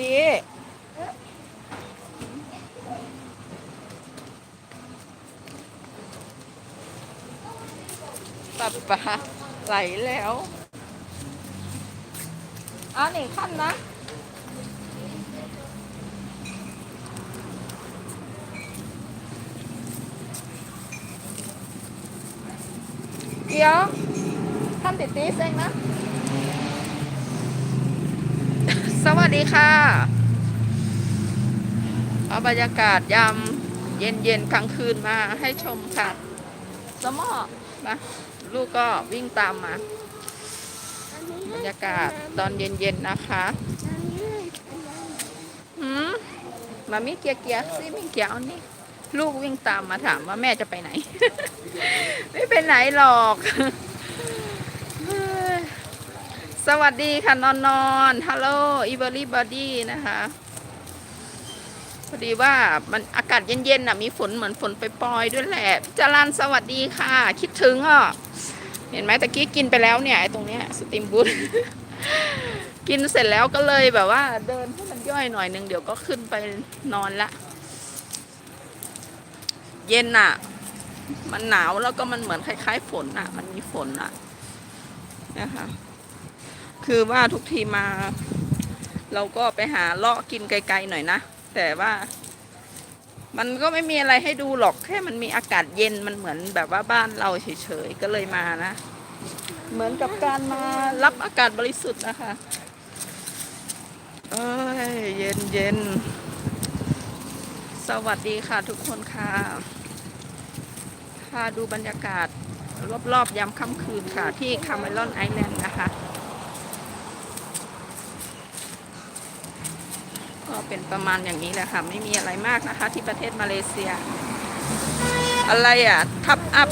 ตีตัดปลาไหลแล้วเอ่านี่งขั้นนะเดี๋ยวท่านติดตีเองนะ ส วัสดีค่ะเอาบรรยากาศยามเย็นเย็นๆกลางคืนมาให้ชมค่ะสมอนะลูกก็วิ่งตามมา บรรยากาศตอนเย็นๆนะคะหืมมามิเกียเกียซิมิเกียเอานี่ลูกวิ่งตามมาถามว่าแม่จะไปไหน ไม่ไปไหนหรอก สวัสดีค่ะนอนนอนฮัลโหลอีเบอรี่บอดี้นะคะพอดีว่ามันอากาศเย็นๆน่ะมีฝนเหมือนฝนไปปอยด้วยแหละจารันสวัสดีค่ะ คิดถึงอะเห็นไหมตะกี้กินไปแล้วเนี่ยไอ้ตรงเนี้ยสติมบูทกินเสร็จแล้วก็เลยแบบว่า เดินให้มันย่อยหน่อยหนึ่งเดี๋ยวก็ขึ้นไปนอนละ เย็นอะ มันหนาวแล้วก็มันเหมือนคล้ายๆฝนอะ มันมีฝนอะนะคะ คือว่าทุกทีมา เราก็ไปหาเลาะกินไกลๆหน่อยนะ แต่ว่ามันก็ไม่มีอะไรให้ดูหรอกแค่มันมีอากาศเย็นมันเหมือนแบบว่าบ้านเราเฉยๆก็เลยมานะ เหมือนกับการมารับอากาศบริสุทธิ์นะคะ เอ้ยเย็นเย็นสวัสดีค่ะทุกคนค่ะพาดูบรรยากาศรอบๆยามค่ำคืนค่ะ ที่คาเมลอนไอแลนด์นะคะ เป็นประมาณอย่างนี้แหละค่ะ ไม่มีอะไรมากนะคะ ที่ประเทศมาเลเซีย อะไรอะ ทับอัพ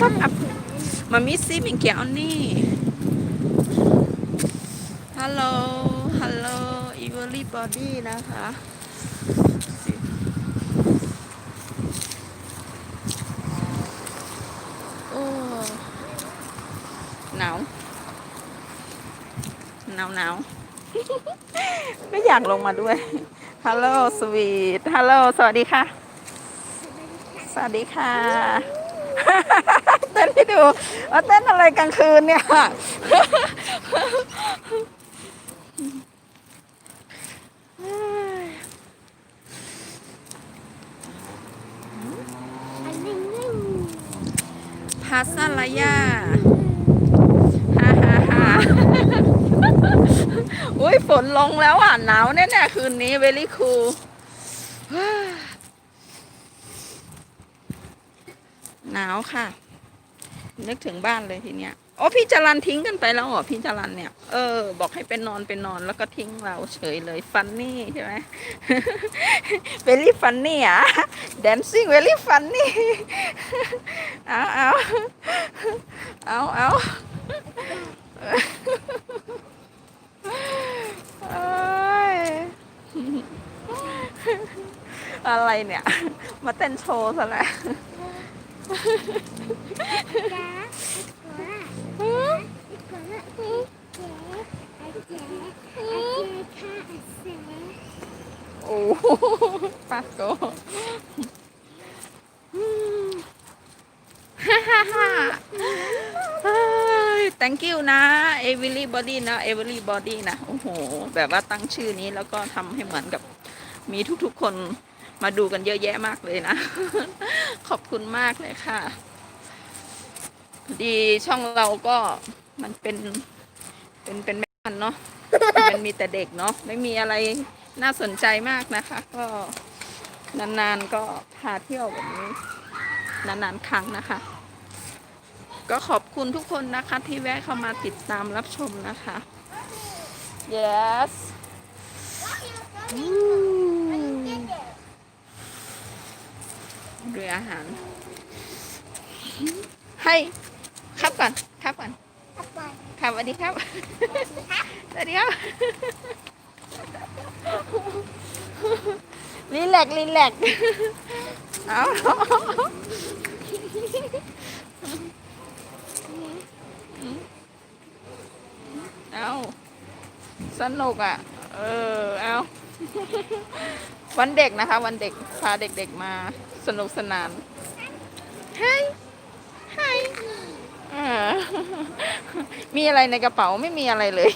ทับอัพมามิซี่มิงเกียวนี่ ฮัลโหล ฮัลโหลอีเวอรี่บอดี้นะคะโอ้หนาวหนาวหนาว ไม่อยากลงมาด้วย ฮัลโหลสวีท ฮัลโหล สวัสดีค่ะ สวัสดีค่ะ เต้นให้ดูว่าเต้นอะไรกลางคืนเนี่ยพาซาลายาฮ่าฮ่าฮ่า อุ้ย ฝนลงแล้วอะหนาวแน่ๆคืนนี้เวลี่คูลหนาวค่ะ นึกถึงบ้านเลยทีเนี้ยโอ้พี่จรันทิ้งกันไปแล้วเหรอพี่จรันเนี่ยเออบอกให้ไปนอนไปนอนแล้วก็ทิ้งเราเฉยเลยฟันนี่ใช่ไหม very funny อะ dancing very funny เอาเอาเอาเอาเอ้ย อะไรเนี่ย มาเต้นโชว์ซะแล้วโอ้โหปาโกฮ่าฮ่าฮ่า thank you นะ everybody นะ everybody นะ โอ้โห แบบว่าตั้งชื่อนี้แล้วก็ทำให้เหมือนกับมีทุกๆคน มาดูกันเยอะแยะมากเลยนะ ขอบคุณมากเลยค่ะ ดีช่องเราก็มันเป็น เป็นเป็นแม่พันเนาะมันมีแต่เด็กเนาะไม่มีอะไรน่าสนใจมากนะคะ ก็นานๆก็พาเที่ยวแบบนี้ นานๆครั้งนะคะ ก็ขอบคุณทุกคนนะคะ ที่แวะเข้ามาติดตามรับชมนะคะ yes อืม ด้วยอาหาร ให้ครับก่อนครับก่อนครับสวัสดีครับสวัสดีครับรีแลกซ์รีแลกซ์เอาเอาสนุกอะเอเออ เอาวันเด็กนะคะ วันเด็ก พาเด็กๆมา สนุกสนานไฮไฮอ่ามีอะไรในกระเป๋าไม่มีอะไรเลย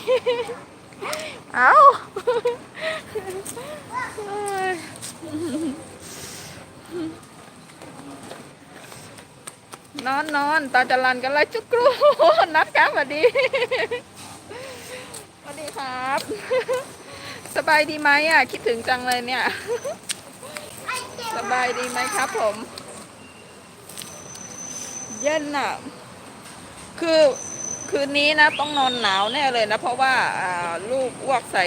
เอาเอ้ยนอนนอนตาจรันกันเลยจุกรูนัดครับสวัสดีสวัสดีครับ สบายดีไหมอะ คิดถึงจังเลยเนี่ย สบายดีไหมครับผม เย็นอะคือคืนนี้นะต้องนอนหนาวแน่เลยนะ เพราะว่าอ่าลูกอ้วกใส่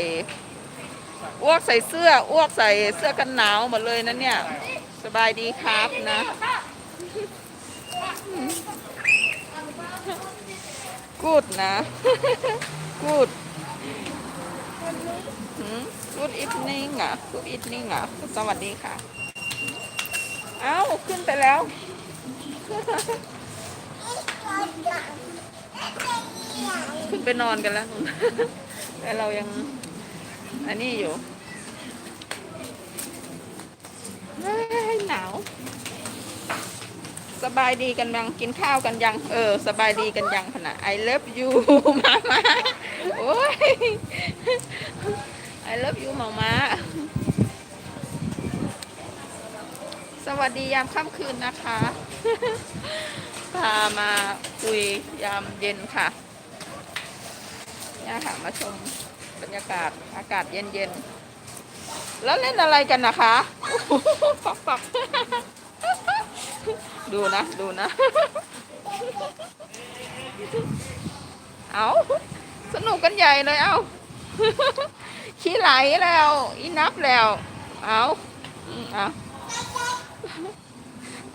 อ้วกใส่เสื้ออ้วกใส่เสื้อกันหนาวหมดเลยนะเนี่ย สบายดีครับนะ กูดนะ กูดกูดอีฟนิ่งอะกูดอีฟนิ่งอะสวัสดีค่ะ เอ้าขึ้นไปแล้ว ขึ้นไปนอนกันแล้วนุ่นแต่เรายัง อันนี้อยู่เฮ้ยหนาว สบายดีกันยังกินข้าวกันยัง เออ สบายดีกันยังขนาด I love you มามาโอ้ย I love you มามา สวัสดียามค่ำคืนนะคะ พามาคุยยามเย็นค่ะเนี่ยค่ะมาชมบรรยากาศอากาศเย็นๆ แล้วเล่นอะไรกันนะคะปักปักดูนะ ดูนะ เอาสนุกกันใหญ่เลยเอาขี้ไหลแล้ว อีนับแล้ว เอาอืมเอา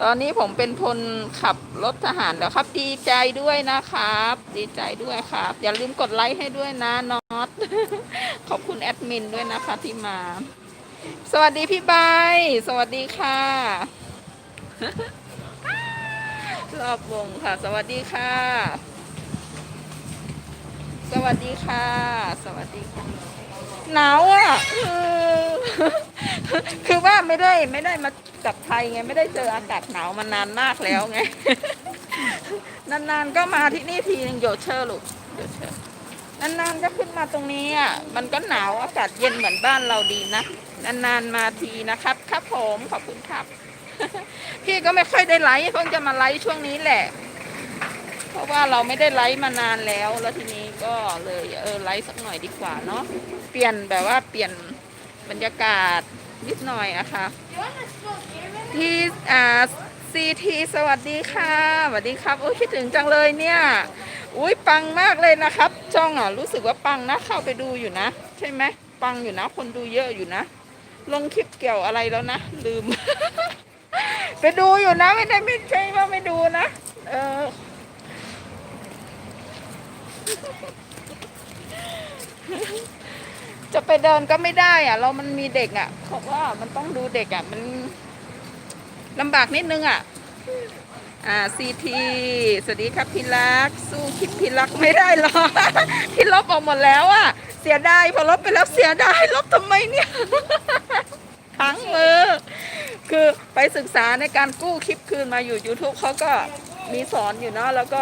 ตอนนี้ผมเป็นคนขับรถทหารแล้วครับ ดีใจด้วยนะครับ ดีใจด้วยครับ อย่าลืมกดไลค์ให้ด้วยนะน็อตขอบคุณแอดมินด้วยนะคะที่มา สวัสดีพี่ใบสวัสดีค่ะ รอบวงค่ะ สวัสดีค่ะ สวัสดีค่ะ สวัสดีค่ะ หนาวอะเออคือว่าไม่ได้ไม่ได้มาจากไทยไงไม่ได้เจออากาศหนาวมานานมากแล้วไง นานๆก็มาที่นี่ทีนึงโยเชอร์ลูกโยเชอร์นานๆก็ขึ้นมาตรงนี้อะมันก็หนาวอากาศเย็นเหมือนบ้านเราดีนะนานๆมาทีนะครับ ครับผมขอบคุณครับ พี่ก็ไม่ค่อยได้ไลฟ์เพิ่งจะมาไลฟ์ช่วงนี้แหละ ราะว่าเราไม่ได้ไลฟ์มานานแล้ว แล้วทีนี้ก็เลยเออไลฟ์สักหน่อยดีกว่าเนาะ เปลี่ยนแบบว่าเปลี่ยนบรรยากาศนิดหน่อยอะค่ะที่อ่าซีทีสวัสดีค่ะสวัสดีครับ โอ้ยคิดถึงจังเลยเนี่ย อุ้ยปังมากเลยนะครับจ้องอะรู้สึกว่าปังนะ เข้าไปดูอยู่นะ ใช่ไหมปังอยู่นะ คนดูเยอะอยู่นะ ลงคลิปเกี่ยวอะไรแล้วนะ ลืม ไปดูอยู่นะ ไม่ได้ไม่ใช่ว่าไม่ดูนะ เออ จะไปเดินก็ไม่ได้อะเรามันมีเด็กอะเพราะว่ามันต้องดูเด็กอะ มันลำบากนิดนึงอะ อ่าซีทีสวัสดีครับพี่รัก สู้คลิปพี่รักไม่ได้หรอกพี่ลบออกหมดแล้วอะ เสียดายพอลบไปแล้วเสียดายลบทำไมเนี่ยพังมือ คือไปศึกษาในการกู้คลิปคืนมาอยู่ YouTube เขาก็มีสอนอยู่เนาะแล้วก็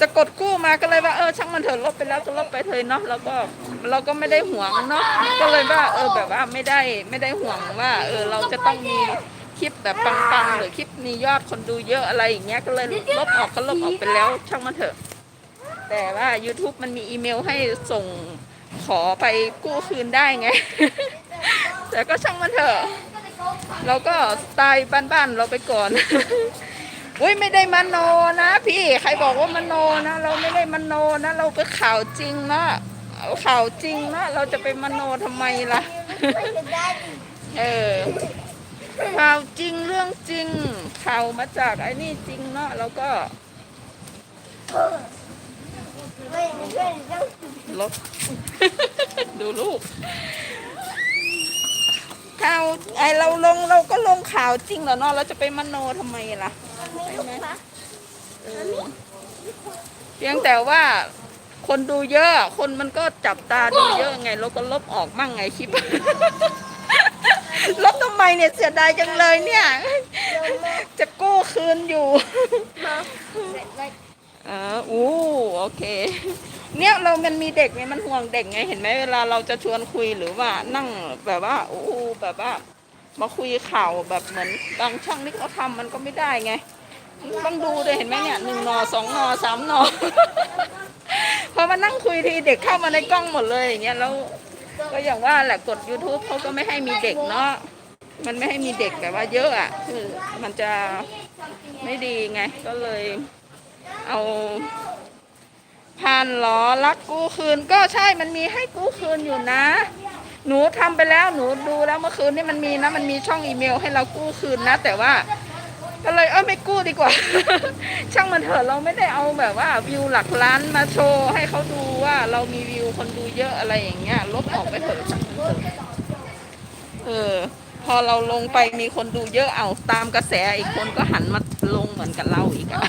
จะกดกู้มาก็เลยว่าเออช่างมันเถอะลบไปแล้วก็ลบไปเถอะเนาะแล้วก็เราก็ไม่ได้ห่วงเนาะก็เลยว่าเออแบบว่าไม่ได้ไม่ได้ห่วงว่า เออเราจะต้องมีคลิปแบบปังๆหรือคลิปมียอดคนดูเยอะอะไรอย่างเงี้ยก็เลยลบออกก็ลบออกไปแล้วช่างมันเถอะ แต่ว่า YouTube มันมีอีเมลให้ส่งขอไปกู้คืนได้ไง แต่ก็ช่างมันเถอะเราก็สไตล์บ้านๆเราไปก่อน อุ้ยไม่ได้มโนนะพี่ใครบอกว่ามโนนะ เราไม่ได้มโนนะ เราไปข่าวจริงนะเอาข่าวจริงนะ เราจะไปมโนทำไมล่ะ เออข่าวจริงเรื่องจริงข่าวมาจากไอ้นี่จริงเนาะเราก็ลบดูลูกข่าวไอเราลงเราก็ลงข่าวจริงเหรอเนาะเราจะไปมโนทำไมล่ะ ใช่ไหมเออเพียงแต่ว่าคนดูเยอะ คนมันก็จับตาดูเยอะไงเราก็ลบออกมั่งไงคลิป ลบทำไมเนี่ยเสียดายจังเลยเนี่ย จะกู้คืนอยู่เอออู้โอเค เนี่ยเรามันมีเด็กไงมันห่วงเด็กไงเห็นไหมเวลาเราจะชวนคุยหรือว่านั่งแบบว่าอู้แบบว่ามาคุยข่าวแบบเหมือนบางช่องที่เขาทำมันก็ไม่ได้ไง ต้องดูเลยเห็นไหมเนี่ยหนึ่งนอสองนอสามนอ พอมานั่งคุยทีเด็กเข้ามาในกล้องหมดเลยอย่างเงี้ยแล้วก็อย่างว่าแหละกด YouTube เขาก็ไม่ให้มีเด็กเนาะมันไม่ให้มีเด็กแบบว่าเยอะอะคือมันจะไม่ดีไง ก็เลยเอาผ่านล้อรักกู้คืน ก็ใช่มันมีให้กู้คืนอยู่นะ หนูทำไปแล้วหนูดูแล้วเมื่อคืนนี่มันมีนะ มันมีช่องอีเมลให้เรากู้คืนนะ แต่ว่า ก็เลยเออไม่กู้ดีกว่า ช่างมันเถอะเราไม่ได้เอาแบบว่าวิวหลักล้านมาโชว์ให้เขาดูว่าเรามีวิวคนดูเยอะอะไรอย่างเงี้ยลบออกไปเถอะช่างมันเถอะเออ พอเราลงไปมีคนดูเยอะเอาตามกระแสอีกคนก็หันมาลงเหมือนกับเราอีกอะ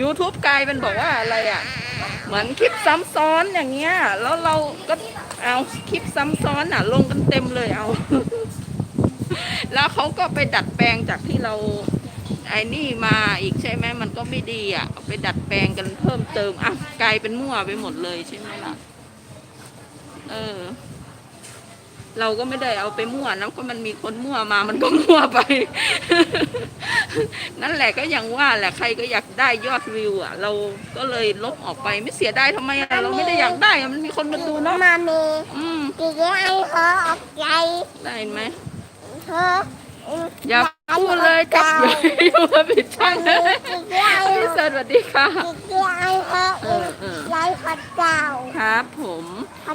YouTube กลายเป็นบอกว่าอะไรอะเหมือนคลิปซ้ำซ้อนอย่างเงี้ย แล้วเราก็เอาคลิปซ้ำซ้อนอะลงกันเต็มเลยเอา แล้วเขาก็ไปดัดแปลงจากที่เราไอ้นี่มาอีกใช่ไหมมันก็ไม่ดีอะเอาไปดัดแปลงกันเพิ่มเติมอะกลายเป็นมั่วไปหมดเลยใช่ไหมล่ะเออ เราก็ไม่ได้เอาไปมั่วนะก็มันมีคนมั่วมามันก็มั่วไป นั่นแหละก็ยังว่าแหละใครก็อยากได้ยอดวิวอะ เราก็เลยลบออกไปไม่เสียดายทำไมอะเราไม่ได้อยากได้อะมันมีคนมาดูเนาะมามีอืมกี่ไอ้เขาออกใจได้ไหมเธ ออย่าพูดเลยจับอย่าอยู่มาปิดช่องเลยกี่ไอ้พี่เซิร์สวัสดีค่ะกี่ไอ้เขาเออเออไอ้ขัดเจ้าครับผม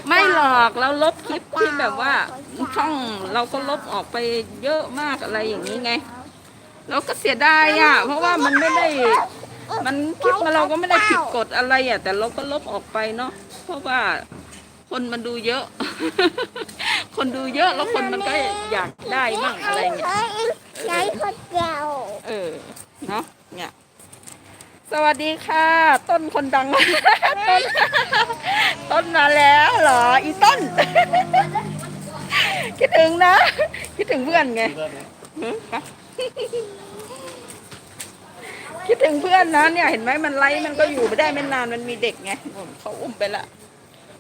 ไม่หรอกเราลบคลิปที่แบบว่าช่องเราก็ลบออกไปเยอะมากอะไรอย่างนี้ไง เราก็เสียดายอะ เพราะว่ามันไม่ได้มันคลิปมาเราก็ไม่ได้ผิดกฎอะไรอะ แต่เราก็ลบออกไปเนาะเพราะว่า คนมันดูเยอะ คนดูเยอะแล้วคนมันก็อยากได้บ้างอะไรเงี้ยไอ้ขัดเจ้าเออเนาะเนี่ยสวัสดีค่ะ ต้นคนดัง ต้นต้นมาแล้วเหรอ อีต้น คิดถึงนะ คิดถึงเพื่อนไงหือไปคิดถึงเพื่อนนะเนี่ยเห็นไหมมันไล่มันก็อยู่ไม่ได้ไม่นานมันมีเด็กไงเขาอุ้มไปละ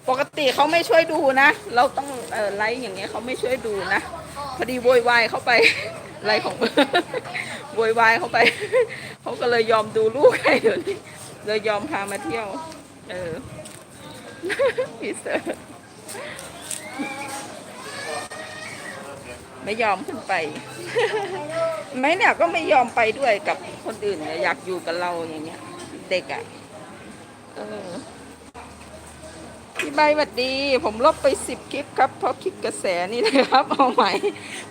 ปกติเขาไม่ช่วยดูนะ เราต้องเออไลฟ์อย่างเงี้ยเขาไม่ช่วยดูนะ พอดีโวยวายเข้าไป ไลฟ์ของโวยวายเข้าไป เขาก็เลยยอมดูลูกให้เดี๋ยวนี้เลยยอมพามาเที่ยว เออพี่เซอร์ไม่ยอมขึ้นไป ไม่เนี่ยก็ไม่ยอมไปด้วยกับคนอื่น อยากอยู่กับเราอย่างเงี้ย เด็กอะ่ะ เออ พี่ใบหวัดดี ผมลบไปสิบคลิปครับ เพราะคลิปกระแสนี่นะครับเอาใหม่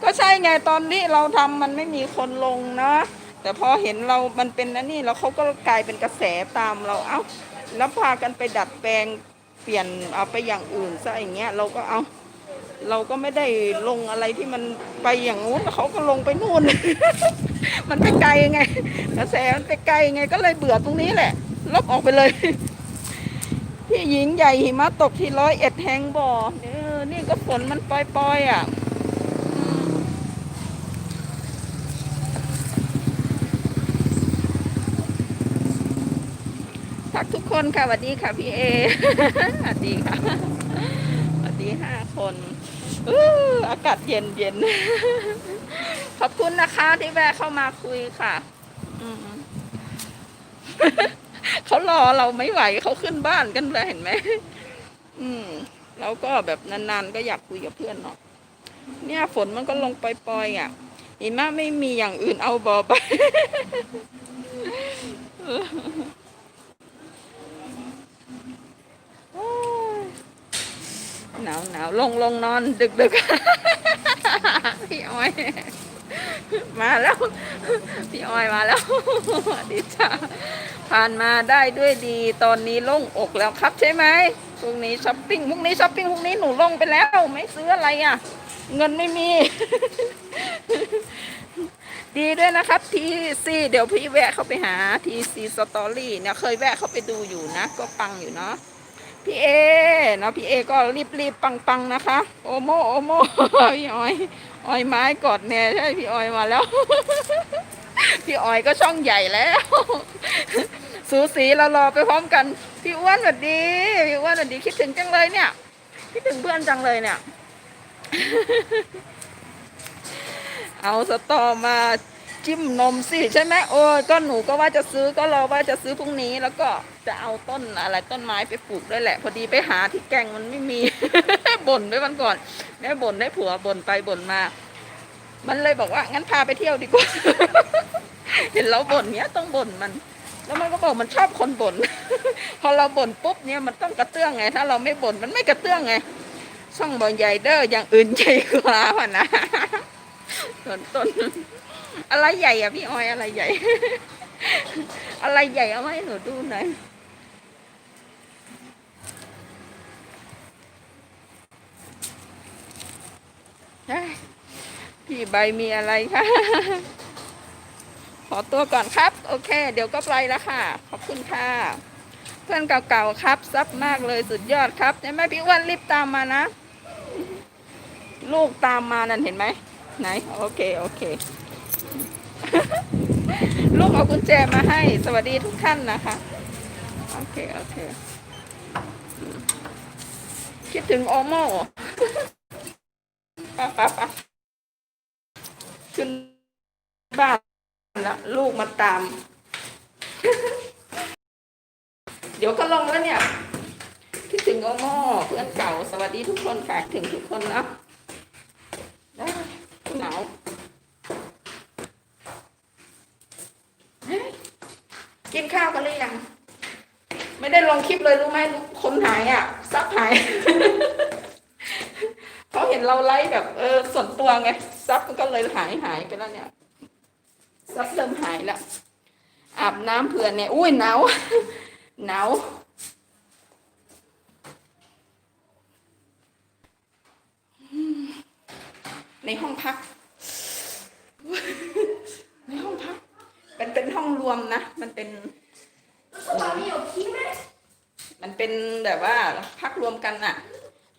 ก็ใช่ไงตอนที่เราทำมันไม่มีคนลงนะ แต่พอเห็นเรามันเป็นนั่นนี่แล้วเขาก็กลายเป็นกระแสตามเรา เอ้า แล้วพากันไปดัดแปลงเปลี่ยนเอาไปอย่างอื่นซะอย่างเงี้ยเราก็เอาเราก็ไม่ได้ลงอะไรที่มันไปอย่างงู้นเขาก็ลงไปนู่น มันไปไกลไง กระแสมันไปไกลไงก็เลยเบื่อตรงนี้แหละ ลบออกไปเลย หญิงใหญ่หิมะตกที่ร้อยเอ็ดแหงบ่อเออนี่ก็ฝนมันปล่อยๆอะทักทุกคนค่ะสวัสดีค่ะพี่เอสวัสดีค่ะสวัสดีห้าคนอากาศเย็นเย็นขอบคุณนะคะที่แวะเข้ามาคุยค่ะ อืม เขารอเราไม่ไหวเขาขึ้นบ้านกันเลยเห็นไหมอืมเราก็แบบนานๆก็อยากคุยกับเพื่อนเนาะเนี่ยฝนมันก็ลงปล่อยๆอะหิมะไม่มีอย่างอื่นเอาบอไปหนาวหนาวลงลงนอนดึกดึกพี่อ้อย มาแล้ว พี่อ้อยมาแล้วดีจ้า ผ่านมาได้ด้วยดี ตอนนี้โล่งอกแล้วครับใช่ไหมพรุ่งนี้ช้อปปิ้งพรุ่งนี้ช้อปปิ้งพรุ่งนี้หนูลงไปแล้ว ไม่ซื้ออะไรอะ เงินไม่มี ดีด้วยนะครับทีซีเดี๋ยวพี่แวะเข้าไปหาทีซีสตอรี่เนี่ยเคยแวะเข้าไปดูอยู่นะ ก็ปังอยู่เนาะพี่เอเนาะพี่เอก็รีบรีบปังปังๆนะคะ โอโมโอโมพี่ออยออยไม้กอดแน่ใช่พี่ออยมาแล้ว พี่ออยก็ช่องใหญ่แล้ว สูสีเรารอไปพร้อมกัน พี่อ้วนสวัสดี พี่อ้วนสวัสดีคิดถึงจังเลยเนี่ย คิดถึงเพื่อนจังเลยเนี่ย เอาสตอมาจิ้มนมสิใช่ไหมโอ้ก็หนูก็ว่าจะซื้อก็รอว่าจะซื้อพรุ่งนี้แล้วก็จะเอาต้นอะไรต้นไม้ไปปลูกด้วยแหละ พอดีไปหาที่แกงมันไม่มี บ่นไปวันก่อนแม่บ่นให้ผัวบ่นไปบ่นมา มันเลยบอกว่างั้นพาไปเที่ยวดีกว่า เห็นเราบ่นเนี้ยต้องบ่นมัน แล้วมันก็บอกมันชอบคนบ่น พอเราบ่นปุ๊บเนี่ยมันต้องกระเตื้องไง ถ้าเราไม่บ่นมันไม่กระเตื้องไงช่องบอลใหญ่เด้ออย่างอื่นใหญ่กว่าพ่ะนะต้นต้นอะไรใหญ่อะพี่ออยอะไรใหญ่ อะไรใหญ่เอามาให้หนูดูหน่อยเฮ้ยพี่ใบมีอะไรคะ อตัวก่อนครับ โอเค เดี๋ยวก็ไปแล้วค่ะ ขอบคุณค่ะ เพื่อนเก่าๆครับ ซับมากเลยสุดยอดครับใช่ไหมพี่อ้วนรีบตามมานะ ลูกตามมานั่นเห็นไหมไหน โอเค โอเค ลูกเอากุญแจมาให้ สวัสดีทุกท่านนะคะ โอเค โอเค คิดถึงโอโมปะปะปะขึ้นบ้านแล้วลูก มาตาม เดี๋ยวก็ลงแล้วเนี่ยคิดถึงโอโมเพื่อนเก่า สวัสดีทุกคนฝากถึงทุกคนนะได้หนาวกินข้าวกันหรือยัง ไม่ได้ลงคลิปเลยรู้ไหมคนหายอะ ซับหายเขาเห็นเราไลฟ์แบบเออส่วนตัวไง ซับมันก็เลยหายหายไปแล้วเนี่ย ซับเริ่มหายแล้วอาบน้ำเผื่อเนี่ยอุ้ยหนาวหนาวในห้องพัก ในห้องพักเป็นเป็นห้องรวมนะ มันเป็น มันเป็นแบบว่าพักรวมกันน่ะ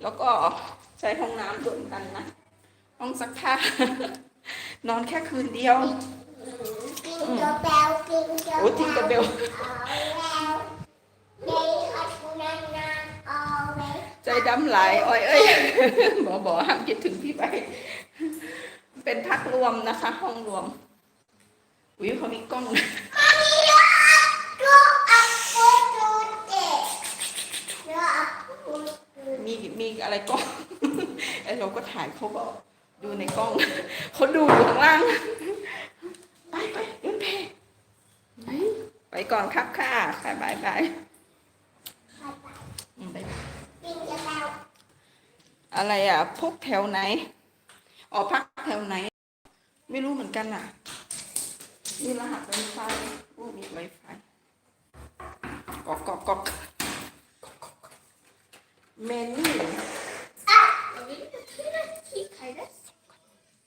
แล้วก็ใช้ห้องน้ำรวมกันนะ ห้องซักผ้า นอนแค่คืนเดียว กินกระเบลกินกระโอ้จิงกระเบลเอาแล้วในขัดนานนานเอาแล้วใจดำไหลายอ้อยเอ้ยบอบอกห้ามคิดถึงพี่ไป เป็นพักรวมนะคะ ห้องรวมอุ้ยเขามีกล้องก็อัพโหลดเด็กแล้วอัพโหลดมีมีอะไรกล้องไอเราก็ถ่ายเขาก็ดูในกล้อง เขาดูอยู่ข้างล่าง ไปไปเดินเพไปไปก่อนครับค่ะบายบายบายอืมบ๊ายบายกินกระเบลอะไรอะพวกแถวไหนอ๋อพักแถวไหน ไม่รู้เหมือนกันอะมีรหัสไวไฟโอ้มีไวไฟกอกกอกกอกเมนี่อะอันนี้ขี้ไข่ได้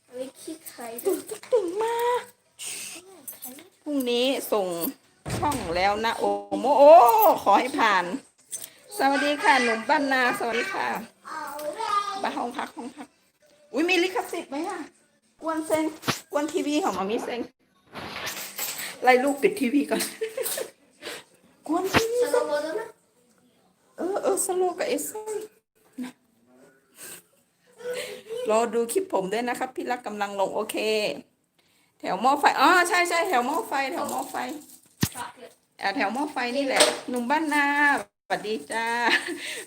อันนี้ขี้ไข่ได้ตึงมาก พรุ่งนี้ส่งช่องแล้วนะ โอโมโอขอให้ผ่าน สวัสดีค่ะ หนุ่มบ้านนา สวัสดีค่ะเอาแล้วไปห้องพักห้องพัก อุ้ยมีลิขสิทธิ์ไหมอะกวนเซงกวนทีวีของมามีเซงไล่ลูกปิดทีวีก่อนกวนทีวีสโลโมด้วยนะเออเออสโลว์กับเอเซนนะรอดูคลิปผมด้วยนะครับ พี่รักกำลังลงโอเค แถวหม้อไฟอ๋อใช่ใช่แถวหม้อไฟ แถวหม้อไฟแอบแถวหม้อไฟนี่แหละ หนุ่มบ้านนาสวัสดีจ้า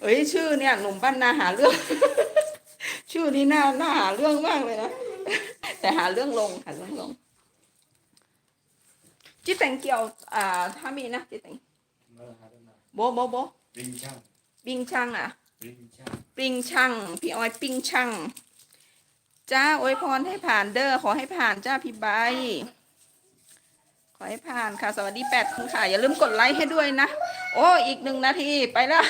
เอ้ยชื่อเนี่ย หนุ่มบ้านนาหาเรื่อง ชื่อนี้น่าน่าหาเรื่องมากเลยนะแต่หาเรื่องลงหาเรื่องลงจิตแต่งเกี่ยวอ่าถ้ามีนะจิตแต่งโบโบโบ Bình Chang, ปิงช่างอะ Bình Chang. ปิงช่างพี่ออยปิงช่าง จ้าอวยพรให้ผ่านเด้อขอให้ผ่านจ้าพี่ใบขอให้ผ่านค่ะ สวัสดีแปดคนค่ะ อย่าลืมกดไลค์ให้ด้วยนะ โอ้อีกหนึ่งนาทีไปแล้ว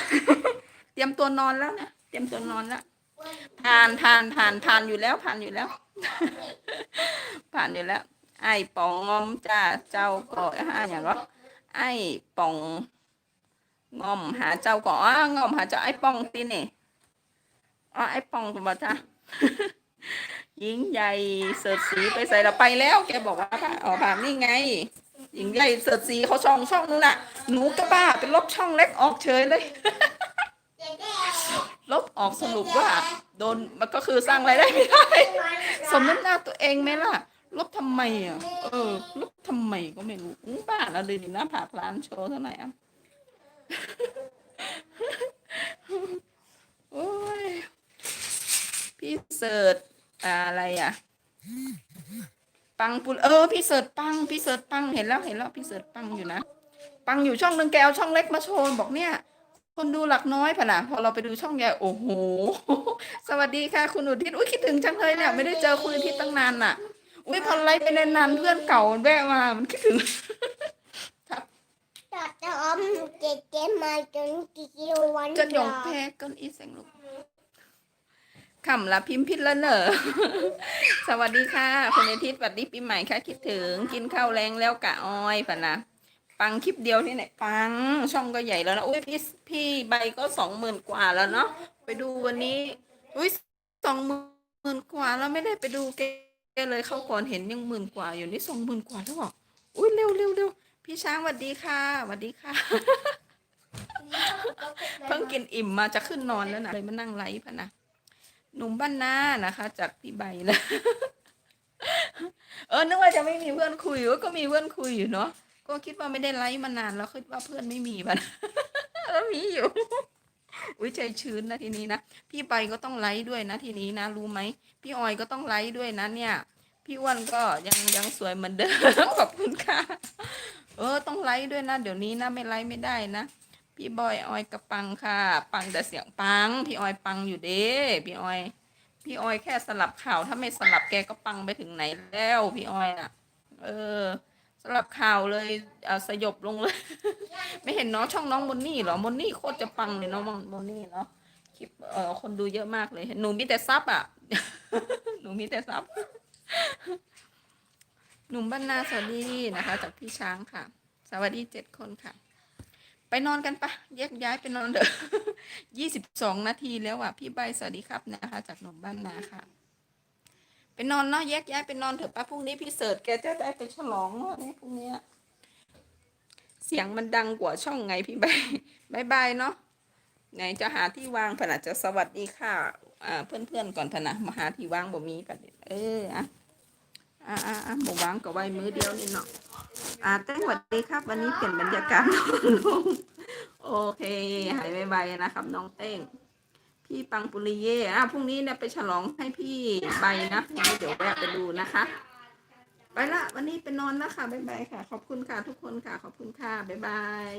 เตรียมตัวนอนแล้วนะเตรียมตัวนอนแล้วผ่านผ่านผ่านผ่านอยู่แล้ว ผ่านอยู่แล้ว ผ่านอยู่แล้ว ไอ้ปองงอมจ้าเจ้าก็หาอย่างก็ไอ้ปองงอมหาเจ้าก็อ้างอมหาเจ้าไอ้ปองตีนี่อ๋อไอ้ปองกบอกจ้า หญิงใหญ่เสิร์ชสีไปใส่เราไปแล้ว แกบอกว่าอ๋อผ่านนี่ไง หญิงใหญ่เสิร์ชสีเขาช่องช่องนู้นน่ะ หนูก็บ้าเป็นลบช่องเล็กออกเฉยเลย ลบออกสรุปว่า โดนมันก็คือสร้างรายได้ไม่ได้ สมน้ำหน้าตัวเองไหมล่ะ ลบทำไมอะ เออ ลบทำไมก็ไม่รู้อื้อบ้าแล้วดูดิหน้าผากร้านโชว์เท่าไหร่อะโอ้ยพี่เสิร์ช อะไรอะ ปังปุนเออพี่เสิร์ชปังพี่เสิร์ชปังเห็นแล้วเห็นแล้วพี่เสิร์ชปังอยู่นะปังอยู่ช่องหนึ่งแกเอาช่องเล็กมาโชว์บอกเนี่ย คนดูหลักน้อยผ่ะนะพอเราไปดูช่องใหญ่โอ้โหสวัสดีค่ะ คุณอุทิศอุ้ยคิดถึงจังเลยเนี่ยไม่ได้เจอคุณอุทิศตั้งนานน่ะ อุ้ยพอไลฟ์ไปนานๆเพื่อนเก่ามันแวะมามันคิดถึงตัดออมเจ๊เจ๊มาจนกี่กิโลวันจนหยงแพ้ก้นอีเสงลูก คำละพิมพ์พิษแล้วเนอะสวัสดีค่ะคุณอาทิตย์สวัสดีปีใหม่ค่ะ คิดถึงกินข้าวแรงแล้วกะอ้อยป่ะนะปังคลิปเดียวที่ไหนปังช่องก็ใหญ่แล้วนะอุ้ยพี่พี่ใบก็สองหมื่นกว่าแล้วเนาะไปดูวันนี้อุ้ยสองหมื่นกว่าแล้วไม่ได้ไปดูแกเลยเข้าก่อนเห็นยังหมื่นกว่าอยู่นี่สองหมื่นกว่าแล้วเหรออุ้ยเร็วเร็วเร็วพี่ช้างสวัสดีค่ะสวัสดีค่ะเพิ่งกินอิ่มมาจะขึ้นนอนแล้วนะเลยมานั่งไลฟ์พะนะ หนุ่มบ้านนานะคะ จากพี่ใบนะ เออนึกว่าจะไม่มีเพื่อนคุยก็มีเพื่อนคุยอยู่เนาะก็คิดว่าไม่ได้ไลฟ์มานานแล้วคิดว่าเพื่อนไม่มีบ้าแล้วมีอยู่อุ้ยใจชื้นนะทีนี้นะพี่ใบก็ต้องไลฟ์ด้วยนะทีนี้นะรู้ไหมพี่ออยก็ต้องไลฟ์ด้วยนะเนี่ย พี่อ้วนก็ยังยังสวยเหมือนเดิมขอบคุณค่ะ เออต้องไลฟ์ด้วยนะ เดี๋ยวนี้นะไม่ไลฟ์ไม่ได้นะ พี่บอยออยกระปังค่ะ ปังแต่เสียงปัง พี่ออยปังอยู่เด้พี่ออย พี่ออยแค่สลับข่าวถ้าไม่สลับแกก็ปังไปถึงไหนแล้ว พี่ออยอะ เออสลับข่าวเลยเอาสยบลงเลย ไม่เห็นเนาะช่องน้องมนนี่เหรอมนนี่โคตรจะปังเลยเนาะมนนี่เนาะคลิปเออคนดูเยอะมากเลยหนูมีแต่ซับอะ หนูมีแต่ซับหนุ่มบ้านนาสวัสดีนะคะ จากพี่ช้างค่ะ สวัสดีเจ็ดคนค่ะ ไปนอนกันปะแยกย้ายไปนอนเถอะยี่สิบสองนาทีแล้วอะ พี่ใบสวัสดีครับนะคะ จากหนุ่มบ้านนาค่ะไปนอนเนาะแยกย้ายไปนอนเถอะปะพรุ่งนี้พี่เสิร์ชแกจะได้ไปฉลองเนาะเนี่ยพรุ่งนี้เสียงมันดังกว่าช่องไงพี่ใบบายบายเนาะไหนจะหาที่วางผนัจะสวัสดีค่ะอ่าเพื่อนๆก่อนผนะมาหาที่วางบ่มีกันเอออะอ่าอ่าอะบ่วางก็ไว้มือเดียวนี่เนาะ อ่าเต้งสวัสดีครับ วันนี้เปลี่ยนบรรยากาศลุงโอเค หายไวๆนะครับ น้องเต้ง พี่ปังปุริเย่อะพรุ่งนี้เนี่ยไปฉลองให้พี่ใบนะพรุ่งนี้เดี๋ยวแวะไปดูนะคะ ไปละ วันนี้ไปนอนแล้วค่ะบ๊ายบายค่ะ ขอบคุณค่ะทุกคนค่ะ ขอบคุณค่ะบ๊ายบาย